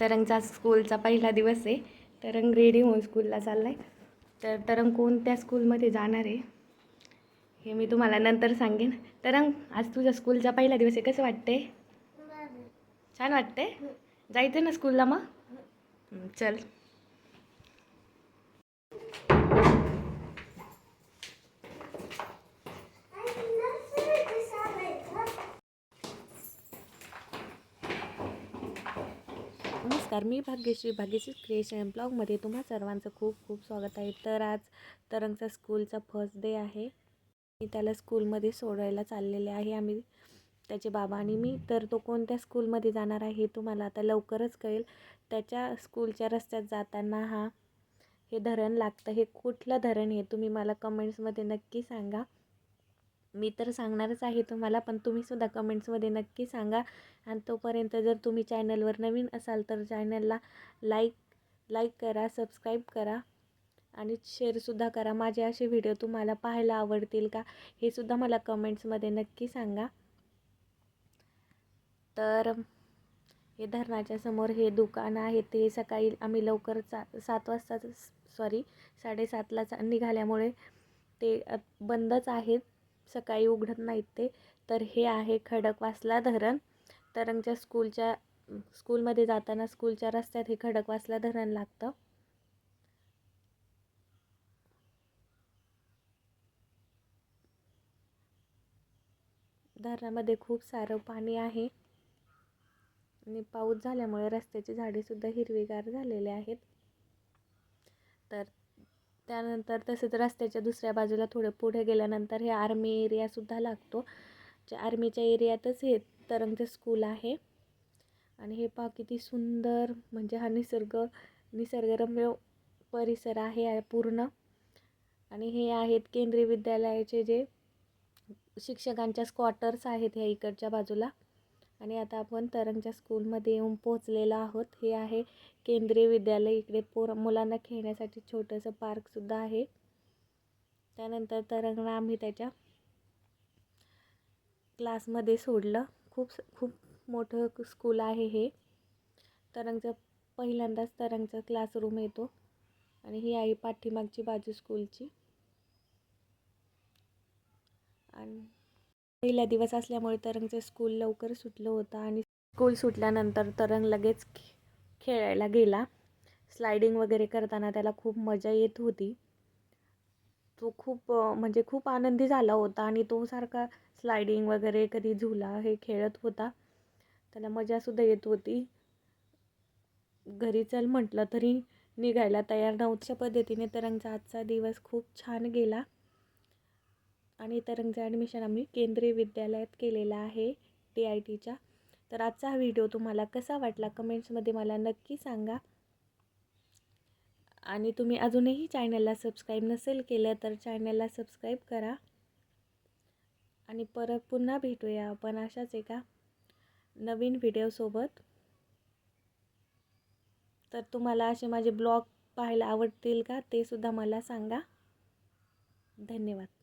तरंगचा स्कूलचा पहिला दिवस आहे. तरंग रेडी होऊन स्कूलला चालला आहे तर तरंग कोणत्या स्कूलमध्ये जाणार आहे? हे मी तुम्हाला नंतर सांगेन. तरंग आज तुझ्या स्कूलचा पहिला दिवस आहे. कसं वाटते छान वाटते जायचं ना स्कूलला मग? चल. नमस्कार मी भाग्यश्री भाग्यश्री क्रिएशन ब्लॉगमध्ये तुम्हा सर्वांचं खूप खूप स्वागत आहे. तर आज तरंगचा स्कूलचा फर्स्ट डे आहे. मी त्याला स्कूलमध्ये सोडायला चाललेले आहे. आम्ही त्याचे बाबा आणि मी. तर तो कोणत्या स्कूलमध्ये जाणार आहे हे तुम्हाला आता लवकरच कळेल. त्याच्या स्कूलच्या रस्त्यात जाताना हा हे धरण लागतं. हे कुठलं धरण हे तुम्ही मला कमेंट्समध्ये नक्की सांगा. मी तर सांगणारच आहे तुम्हाला पण तुम्हीसुद्धा कमेंट्समध्ये नक्की सांगा. आणि तोपर्यंत जर तुम्ही चॅनलवर नवीन असाल तर चॅनलला लाईक लाईक करा सबस्क्राईब करा आणि शेअरसुद्धा करा. माझे असे व्हिडिओ तुम्हाला पाहायला आवडतील का हे सुद्धा मला कमेंट्समध्ये नक्की सांगा. तर हे धरणाच्या समोर हे दुकान आहे. ते सकाळी आम्ही लवकर चा सात वाजता सॉरी साडेसातला चा निघाल्यामुळे ते बंदच आहेत. सकाळी उघडत नाहीत ते. तर हे आहे खडकवासला धरण. तरंगच्या स्कूलच्या स्कूलमध्ये जाताना स्कूलच्या रस्त्यात हे खडकवासला धरण लागतं. धरणामध्ये खूप सारं पाणी आहे. आणि पाऊस झाल्यामुळे रस्त्याची झाडेसुद्धा हिरवीगार झालेले आहेत. तर त्यानंतर तसेच रस्त्याच्या दुसऱ्या बाजूला थोडं पुढे गेल्यानंतर हे आर्मी एरियासुद्धा लागतो. जे आर्मीच्या एरियातच हे तरंगचं स्कूल आहे. आणि हे पहा किती सुंदर म्हणजे हा निसर्ग निसर्गरम्य परिसर आहे आहे पूर्ण. आणि हे आहेत केंद्रीय विद्यालयाचे जे शिक्षकांच्या स्क्वॉटर्स आहेत ह्या इकडच्या बाजूला. आणि आता आपण तरंगच्या स्कूलमध्ये येऊन पोहोचलेलो आहोत. हे आहे केंद्रीय विद्यालय. इकडे पोर मुलांना खेळण्यासाठी छोटंसं पार्कसुद्धा आहे. त्यानंतर तरंगला आम्ही त्याच्या क्लासमध्ये सोडलं. खूप खूप मोठं स्कूल आहे हे. तरंगचं पहिल्यांदाच तरंगचा क्लासरूम येतो. आणि ही आहे पाठीमागची बाजू स्कूलची आणि पहिला दिवस असल्यामुळे तरंगचं स्कूल लवकर सुटलं होतं आणि स्कूल सुटल्यानंतर तरंग लगेच खे खेळायला गेला. स्लायडिंग वगैरे करताना त्याला खूप मजा येत होती. तो खूप म्हणजे खूप आनंदी झाला होता आणि तो सारखा स्लायडिंग वगैरे कधी झुला हे खेळत होता. त्याला मजासुद्धा येत होती. घरी चल म्हटलं तरी निघायला तयार नव्हत्या पद्धतीने तरंगचा आजचा दिवस खूप छान गेला. आणि तरंगचं ॲडमिशन आम्ही केंद्रीय विद्यालयात केलेलं आहे टी आय टीच्या तर आजचा हा व्हिडिओ तुम्हाला कसा वाटला कमेंट्समध्ये मला नक्की सांगा. आणि तुम्ही अजूनही चॅनलला सबस्क्राईब नसेल केलं तर चॅनलला सबस्क्राईब करा. आणि परत पुन्हा भेटूया आपण अशाच एका नवीन व्हिडिओसोबत तर तुम्हाला असे माझे ब्लॉग पाहायला आवडतील का ते सुद्धा मला सांगा. धन्यवाद.